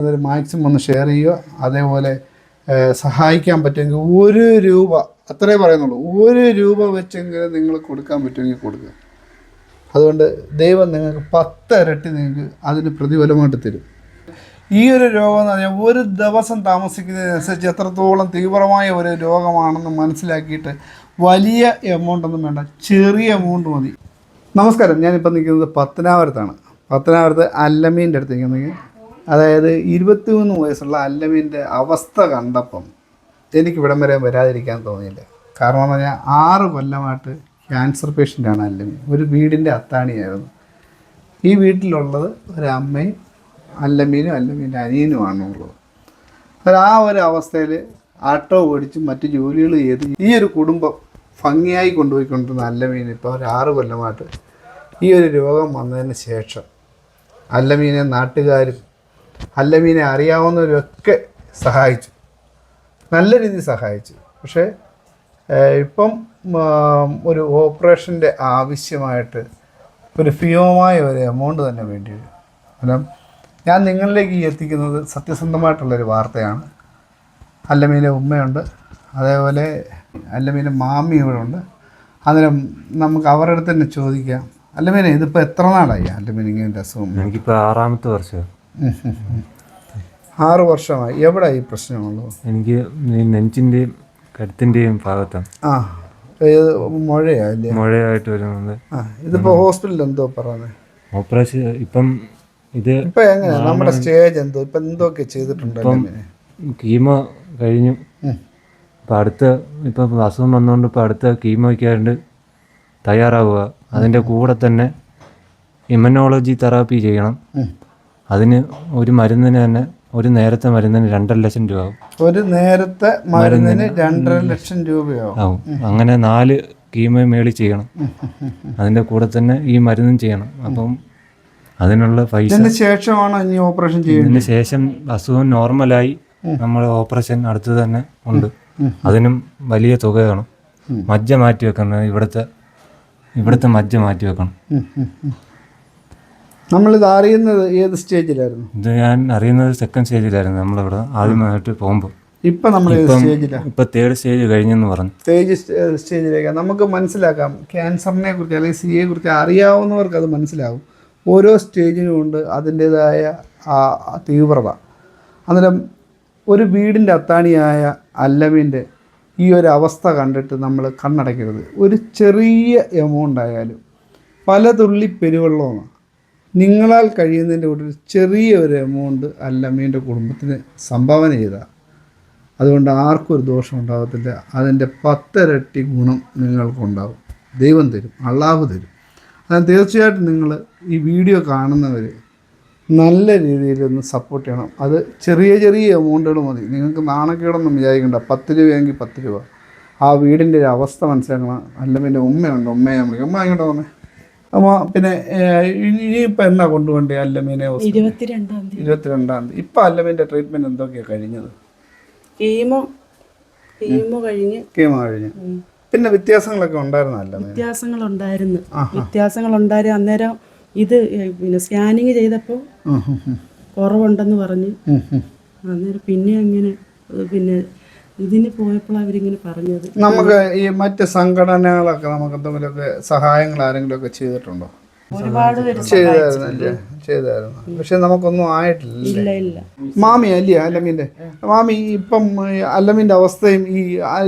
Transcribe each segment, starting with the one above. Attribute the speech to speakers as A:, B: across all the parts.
A: അതിൽ മാക്സിമം ഒന്ന് ഷെയർ ചെയ്യുക. അതേപോലെ സഹായിക്കാൻ പറ്റുമെങ്കിൽ ഒരു രൂപ അത്രേ പറയുന്നുള്ളൂ. ഒരു രൂപ വെച്ചെങ്കിലും നിങ്ങൾ കൊടുക്കാൻ പറ്റുമെങ്കിൽ കൊടുക്കുക. അതുകൊണ്ട് ദൈവം നിങ്ങൾക്ക് പത്ത് ഇരട്ടി നിങ്ങൾക്ക് അതിന് പ്രതിഫലമായിട്ട് തരും. ഈ ഒരു രോഗം എന്ന് പറഞ്ഞാൽ ഒരു ദിവസം താമസിക്കുന്നതിനനുസരിച്ച് എത്രത്തോളം തീവ്രമായ ഒരു രോഗമാണെന്ന് മനസ്സിലാക്കിയിട്ട് വലിയ എമൗണ്ട് ഒന്നും വേണ്ട ചെറിയ എമൗണ്ട് മതി. നമസ്കാരം. ഞാനിപ്പോൾ നിൽക്കുന്നത് പത്തനാപുരത്താണ്. പത്തനാപുരത്ത് അല്ലമീന്റെ അടുത്ത് നിൽക്കുന്നത്. അതായത് ഇരുപത്തി മൂന്ന് വയസ്സുള്ള അല്ലമിന്റെ അവസ്ഥ കണ്ടപ്പം എനിക്ക് ഇവിടം വരെ വരാതിരിക്കാൻ തോന്നിയില്ല. കാരണം എന്ന് പറഞ്ഞാൽ ആറ് കൊല്ലമായിട്ട് ക്യാൻസർ പേഷ്യന്റാണ് അല്ലമി. ഒരു വീടിന്റെ അത്താണിയായിരുന്നു. ഈ വീട്ടിലുള്ളത് ഒരമ്മയും അല്ലമ്മീനും അല്ലമ്മീന്റെ അനിയനുമാണ് ഉള്ളത് അപ്പോൾ ആ ഒരു അവസ്ഥയിൽ ആട്ടോ ഓടിച്ച് മറ്റ് ജോലികൾ ചെയ്ത് ഈ ഒരു കുടുംബം ഭംഗിയായി കൊണ്ടുപോയിക്കൊണ്ടിരുന്ന അല്ലമീൻ ഇപ്പോൾ ഒരു ആറ് കൊല്ലമായിട്ട് ഈ ഒരു രോഗം വന്നതിന് ശേഷം അല്ലമീനെ നാട്ടുകാരും അല്ലമീനെ അറിയാവുന്നവരൊക്കെ സഹായിച്ചു. നല്ല രീതിയിൽ സഹായിച്ചു. പക്ഷേ ഇപ്പം ഒരു ഓപ്പറേഷന്റെ ആവശ്യമായിട്ട് ഒരു ഭീമമായ ഒരു എമൗണ്ട് തന്നെ വേണ്ടി വരും. കാരണം ഞാൻ നിങ്ങളിലേക്ക് എത്തിക്കുന്നത് സത്യസന്ധമായിട്ടുള്ളൊരു വാർത്തയാണ്. അല്ലമീനെ ഉമ്മയുണ്ട്. അതേപോലെ അല്ലമീനെ മാമി ഇവിടെ ഉണ്ട് അന്നേരം നമുക്ക് അവരുടെ അടുത്ത് തന്നെ ചോദിക്കാം. അല്ലമീനെ ഇതിപ്പോൾ എത്ര നാളായി? അല്ലമീൻ ഇങ്ങനെ അസുഖം
B: എനിക്കിപ്പോൾ ആറാമത്തെ വർഷം.
A: ആറ് വർഷമായി. എവിടെ ഈ പ്രശ്നമുള്ളത്
B: എനിക്ക് നെഞ്ചിന്റെയും നെഞ്ചിന്റെയും കരുത്തിന്റെയും ഭാഗത്താണ്.
A: ആ ഏത് മുഴയാ അല്ലേ?
B: മുഴയായിട്ട് വരുന്നത്.
A: ആ ഇതിപ്പോൾ ഹോസ്പിറ്റലിൽ എന്തോ പറയുന്നത്
B: ഓപ്പറേഷൻ ഇപ്പം ഇത്
A: ഇപ്പൊ എങ്ങനെയാ നമ്മുടെ സ്റ്റേജ് എന്തോ ഇപ്പൊ എന്തൊക്കെ ചെയ്തിട്ടുണ്ട്?
B: കീമോ കഴിഞ്ഞു. ഇപ്പൊ അടുത്ത ഇപ്പം അസുഖം വന്നുകൊണ്ട് ഇപ്പം അടുത്ത കീമോ കീമോയ്ക്കാണ്ട് തയ്യാറാവുക. അതിന്റെ കൂടെ തന്നെ ഇമ്യൂണോളജി തെറാപ്പി ചെയ്യണം. അതിന് ഒരു മരുന്നിന് തന്നെ ഒരു നേരത്തെ മരുന്നിന് രണ്ടര ലക്ഷം രൂപ ആവും.
A: ഒരു നേരത്തെ മരുന്നിന് രണ്ടര ലക്ഷം രൂപയാവും.
B: ആവും. അങ്ങനെ നാല് കീമോ മേളി ചെയ്യണം. അതിന്റെ കൂടെ തന്നെ ഈ മരുന്നും ചെയ്യണം. അപ്പം അതിനുള്ള പൈസ
A: ശേഷമാണ് ഇനി ഓപ്പറേഷൻ ചെയ്യുന്നത്
B: ശേഷം അസുഖം നോർമലായി നമ്മൾ ഓപ്പറേഷൻ അടുത്ത് തന്നെ ഉണ്ട്. അതിനും വലിയ തുക വേണം. മജ്ജ മാറ്റി വെക്കണം. ഇവിടുത്തെ ഇവിടുത്തെ മജ്ജ മാറ്റി വെക്കണം.
A: നമ്മളിത് അറിയുന്നത് ഏത് സ്റ്റേജിലായിരുന്നു?
B: ഇത് ഞാൻ അറിയുന്നത് സെക്കൻഡ് സ്റ്റേജിലായിരുന്നു നമ്മളിവിടെ ആദ്യമായിട്ട് പോകുമ്പോൾ
A: ഇപ്പൊ നമ്മൾ ഏത് സ്റ്റേജിലാണ്
B: ഇപ്പം തേർഡ് സ്റ്റേജ് കഴിഞ്ഞെന്ന് പറഞ്ഞു.
A: സ്റ്റേജ് സ്റ്റേജിലേക്ക് നമുക്ക് മനസ്സിലാക്കാം. ക്യാൻസറിനെ കുറിച്ച് അല്ലെങ്കിൽ സി എ കുറിച്ച് അറിയാവുന്നവർക്ക് അത് മനസ്സിലാവും. ഓരോ സ്റ്റേജിനും ഉണ്ട് അതിന്റെതായ തീവ്രത. അന്നേരം ഒരു വീടിന്റെ അത്താണിയായ അല്ലവിന്റെ ഈ ഒരു അവസ്ഥ കണ്ടിട്ട് നമ്മൾ കണ്ണടയ്ക്കരുത്. ഒരു ചെറിയ എമൗണ്ട് ആയാലും പല തുള്ളി പെരുവെള്ളമാണ് നിങ്ങളാൽ കഴിയുന്നതിന്റെ കൂടെ ഒരു ചെറിയ ഒരു എമൗണ്ട് അല്ലമ്മീന്റെ കുടുംബത്തിന് സംഭാവന ചെയ്താൽ അതുകൊണ്ട് ആർക്കും ഒരു ദോഷം ഉണ്ടാകത്തില്ല അതിന്റെ പത്തിരട്ടി ഗുണം നിങ്ങൾക്കുണ്ടാവും. ദൈവം തരും അള്ളാഹു തരും. അതിന് തീർച്ചയായിട്ടും നിങ്ങൾ ഈ വീഡിയോ കാണുന്നവർ നല്ല രീതിയിലൊന്ന് സപ്പോർട്ട് ചെയ്യണം. അത് ചെറിയ ചെറിയ എമൗണ്ടുകൾ മതി. നിങ്ങൾക്ക് നാണക്കേടൊന്നും വിചാരിക്കേണ്ട. പത്ത് രൂപയെങ്കിൽ പത്ത് രൂപ. ആ വീടിന്റെ ഒരു അവസ്ഥ മനസ്സിലാക്കണം. അല്ലെങ്കിൽ ഉമ്മയുണ്ട്. ഉമ്മയെ നമ്മൾ ഉമ്മ ഇങ്ങോട്ട് വന്നേ? പിന്നെ ഇനിയിപ്പോൾ എന്നാ കൊണ്ടുപോകണ്ടേ അല്ലമീനെ?
C: ഇരുപത്തിരണ്ടാം തീയതി.
A: ഇരുപത്തിരണ്ടാം തീയതി. ഇപ്പം അല്ലമീന്റെ ട്രീറ്റ്മെന്റ് എന്തൊക്കെയാണ് കഴിഞ്ഞത്?
C: കീമോ കീമോ കഴിഞ്ഞ്.
A: കീമോ കഴിഞ്ഞ്. പിന്നെ വ്യത്യാസങ്ങളൊക്കെ ഉണ്ടായിരുന്നല്ല
C: വ്യത്യാസങ്ങൾ ഉണ്ടായിരുന്നു അന്നേരം ഇത് പിന്നെ സ്കാനിങ് ചെയ്തപ്പോൾ കുറവുണ്ടെന്ന് പറഞ്ഞ്. അന്നേരം പിന്നെ അങ്ങനെ പിന്നെ ഇതിന് പോയപ്പോൾ അവരിങ്ങനെ പറഞ്ഞത്.
A: നമുക്ക് ഈ മറ്റ് സംഘടനകളൊക്കെ നമുക്ക് എന്തെങ്കിലുമൊക്കെ സഹായങ്ങൾ ആരെങ്കിലും ഒക്കെ ചെയ്തിട്ടുണ്ടോ?
C: ഒരുപാട് പേര്
A: ചെയ്തായിരുന്നല്ലേ? ചെയ്തായിരുന്നു. പക്ഷെ നമുക്കൊന്നും ആയിട്ടില്ല.
C: ഇല്ല ഇല്ല.
A: മാമി അല്ലേ അല്ലമീന്റെ മാമി ഇപ്പം ഈ അവസ്ഥയും ഈ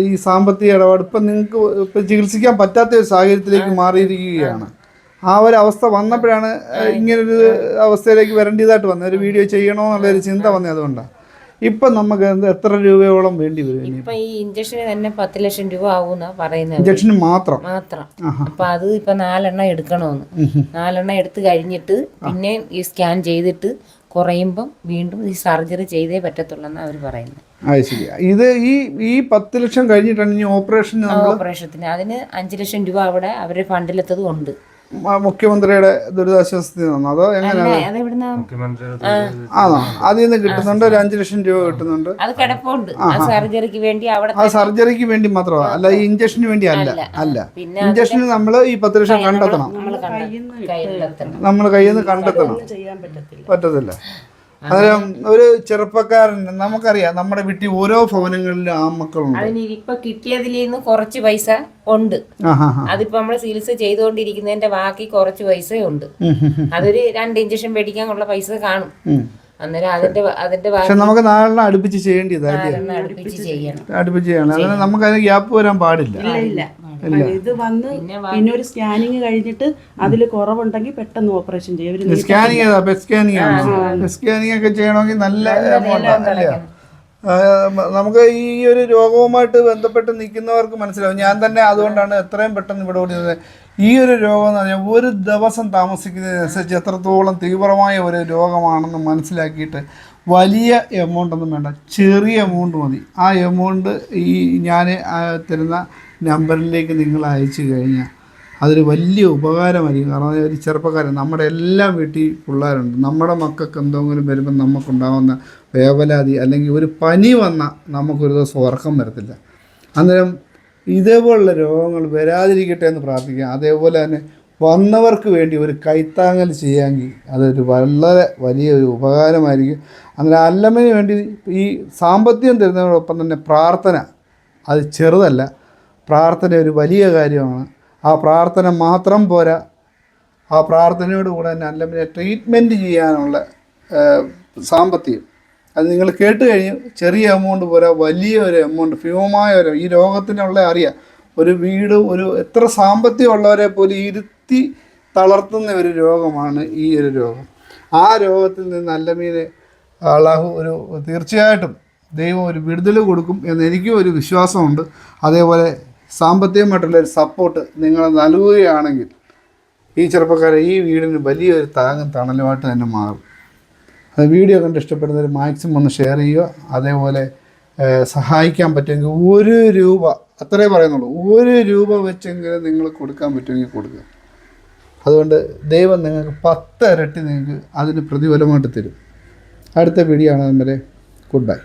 A: ഈ സാമ്പത്തിക ഇടപാട് ഇപ്പം നിങ്ങൾക്ക് ഇപ്പം ചികിത്സിക്കാൻ പറ്റാത്ത ഒരു സാഹചര്യത്തിലേക്ക് മാറിയിരിക്കുകയാണ്. ആ ഒരു അവസ്ഥ വന്നപ്പോഴാണ് ഇങ്ങനൊരു അവസ്ഥയിലേക്ക് വരേണ്ടതായിട്ട് വന്നത്. ഒരു വീഡിയോ ചെയ്യണോ എന്നുള്ളൊരു ചിന്ത വന്നത് അതുകൊണ്ടാണ്. ഇപ്പം നമുക്ക് എത്ര രൂപയോളം വേണ്ടി വരും
D: ഇപ്പം ഈ ഇഞ്ചക്ഷന് തന്നെ പത്ത് ലക്ഷം രൂപ ആവുന്ന പറയുന്നത്.
A: ഇഞ്ചക്ഷന് മാത്രം?
D: മാത്രം. അപ്പൊ അത് ഇപ്പൊ നാലെണ്ണം എടുക്കണമെന്ന് നാലെണ്ണം എടുത്ത് കഴിഞ്ഞിട്ട് പിന്നെ ഈ സ്കാൻ ചെയ്തിട്ട് കുറയുമ്പം വീണ്ടും ഈ സർജറി ചെയ്തേ പറ്റത്തുള്ളൂ എന്നാണ് അവർ പറയുന്നത്.
A: അത് ശരി ഇത് ഈ ഈ പത്ത് ലക്ഷം കഴിഞ്ഞിട്ടാണ് ഇനി ഓപ്പറേഷൻ
D: ഓപ്പറേഷത്തിന് അതിന് അഞ്ച് ലക്ഷം രൂപ അവിടെ അവരുടെ ഫണ്ടിലെത്തതും ഉണ്ട്.
A: മുഖ്യമന്ത്രിയുടെ ദുരിതാശ്വാസത്തിൽ നിന്നോ അതോ എങ്ങനെ
D: അല്ല അതെവിടുന്ന?
A: ആണോ? അതിൽ നിന്ന് കിട്ടുന്നുണ്ട് ഒരു അഞ്ചു ലക്ഷം രൂപ കിട്ടുന്നുണ്ട്.
D: അത് കിടപ്പുണ്ട്. ആ സർജറിക്ക് വേണ്ടി
A: ആ സർജറിക്ക് വേണ്ടി മാത്രമാണ് അല്ല ഈ ഇഞ്ചക്ഷന് വേണ്ടി അല്ല അല്ല ഇഞ്ചക്ഷന് നമ്മൾ ഈ പത്ത് ലക്ഷം കണ്ടെത്തണം.
D: നമ്മൾ
A: കയ്യിൽ നിന്ന് കണ്ടെത്തണം.
C: പറ്റത്തില്ല.
A: അന്നേരം ഒരു ചെറുപ്പക്കാരൻ നമുക്കറിയാം നമ്മുടെ വീട്ടിൽ ഓരോ ഭവനങ്ങളിലും ആ മക്കളുണ്ട്.
D: അതിന് ഇപ്പൊ കിട്ടിയതിൽ നിന്ന് കുറച്ച് പൈസ ഉണ്ട്. അതിപ്പോ നമ്മൾ ചികിത്സ ചെയ്തുകൊണ്ടിരിക്കുന്നതിന്റെ ബാക്കി കുറച്ച് പൈസ ഉണ്ട്. അതൊരു രണ്ട് ഇഞ്ചക്ഷൻ മേടിക്കാനുള്ള പൈസ കാണും. അന്നേരം അതിന്റെ അതിന്റെ
A: പക്ഷെ നമുക്ക് നാളെ അടുപ്പിച്ച് ചെയ്യേണ്ടതല്ലേ
D: ഒന്ന് അടുപ്പിച്ച് ചെയ്യണം.
A: അടുപ്പിച്ച് ചെയ്യണം. അതിന് നമുക്ക് അതിന് ഗ്യാപ്പ് വരാൻ പാടില്ല.
C: ഇത് വന്ന് പിന്നെ ഒരു സ്കാനിങ് കഴിഞ്ഞിട്ട് അതിൽ കുറവുണ്ടെങ്കിൽ പെട്ടെന്ന് ഓപ്പറേഷൻ ചെയ്യും.
A: സ്കാനിങ് സ്കാനിങ് സ്കാനിങ് ഒക്കെ ചെയ്യണമെങ്കിൽ നല്ല നമുക്ക് ഈ ഒരു രോഗവുമായിട്ട് ബന്ധപ്പെട്ട് നിൽക്കുന്നവർക്ക് മനസ്സിലാവും. ഞാൻ തന്നെ അതുകൊണ്ടാണ് എത്രയും പെട്ടെന്ന് ഇവിടെ ഓടിയത് ഈ ഒരു രോഗം എന്ന് പറഞ്ഞാൽ ഒരു ദിവസം താമസിക്കുന്നതിനനുസരിച്ച് എത്രത്തോളം തീവ്രമായ ഒരു രോഗമാണെന്ന് മനസ്സിലാക്കിയിട്ട് വലിയ എമൗണ്ട് ഒന്നും വേണ്ട. ചെറിയ എമൗണ്ട് മതി. ആ എമൗണ്ട് ഈ ഞാൻ തരുന്ന നമ്പറിലേക്ക് നിങ്ങൾ അയച്ചു കഴിഞ്ഞാൽ അതൊരു വലിയ ഉപകാരമായിരിക്കും. കാരണം ഒരു ചെറുപ്പക്കാരൻ നമ്മുടെ എല്ലാ വീട്ടിൽ പിള്ളേരുണ്ട്. നമ്മുടെ മക്കൾക്ക് എന്തെങ്കിലും വരുമ്പോൾ നമുക്കുണ്ടാകുന്ന വേവലാതി അല്ലെങ്കിൽ ഒരു പനി വന്നാൽ നമുക്കൊരു ദിവസം ഉറക്കം വരത്തില്ല. അന്നേരം ഇതേപോലുള്ള രോഗങ്ങൾ വരാതിരിക്കട്ടെ എന്ന് പ്രാർത്ഥിക്കാം. അതേപോലെ തന്നെ വന്നവർക്ക് വേണ്ടി ഒരു കൈത്താങ്ങൽ ചെയ്യാമെങ്കിൽ അതൊരു വളരെ വലിയ ഒരു ഉപകാരമായിരിക്കും. അന്നേരം അല്ലമ്മന് വേണ്ടി ഈ സാമ്പത്തികം തരുന്നതിനോടൊപ്പം തന്നെ പ്രാർത്ഥന അത് ചെറുതല്ല. പ്രാർത്ഥന ഒരു വലിയ കാര്യമാണ്. ആ പ്രാർത്ഥന മാത്രം പോരാ. ആ പ്രാർത്ഥനയോട് കൂടെ തന്നെ അല്ലെങ്കിൽ ട്രീറ്റ്മെന്റ് ചെയ്യാനുള്ള സാമ്പത്തികം. അത് നിങ്ങൾ കേട്ട് കഴിഞ്ഞ്. ചെറിയ എമൗണ്ട് പോരാ. വലിയ ഒരു എമൗണ്ട് ഭീമമായ ഒരു ഈ രോഗത്തിനുള്ള അറിയാം. ഒരു വീട് ഒരു എത്ര സാമ്പത്തികമുള്ളവരെ പോലും ഇരുത്തി തളർത്തുന്ന ഒരു രോഗമാണ് ഈ ഒരു രോഗം. ആ രോഗത്തിൽ നിന്ന് അല്ലമീനെ അള്ളാഹു ഒരു തീർച്ചയായിട്ടും ദൈവം ഒരു വിടുതൽ കൊടുക്കും എന്ന് എനിക്കും ഒരു വിശ്വാസമുണ്ട്. അതേപോലെ സാമ്പത്തികമായിട്ടുള്ള ഒരു സപ്പോർട്ട് നിങ്ങൾ നൽകുകയാണെങ്കിൽ ഈ ചെറുപ്പക്കാരെ ഈ വീടിന് വലിയൊരു താങ്ങും തണലുമായിട്ട് തന്നെ മാറും. അത് വീഡിയോ കണ്ട് ഇഷ്ടപ്പെടുന്നവർ മാക്സിമം ഒന്ന് ഷെയർ ചെയ്യുക. അതേപോലെ സഹായിക്കാൻ പറ്റുമെങ്കിൽ ഒരു രൂപ അത്രേ പറയുന്നുള്ളൂ. ഒരു രൂപ വെച്ചെങ്കിലും നിങ്ങൾ കൊടുക്കാൻ പറ്റുമെങ്കിൽ കൊടുക്കുക. അതുകൊണ്ട് ദൈവം നിങ്ങൾക്ക് പത്ത് ഇരട്ടി നിങ്ങൾക്ക് അതിന് പ്രതിഫലമായിട്ട് തരും. അടുത്ത വീഡിയോ ആണ് വരെ ഗുഡ് ബൈ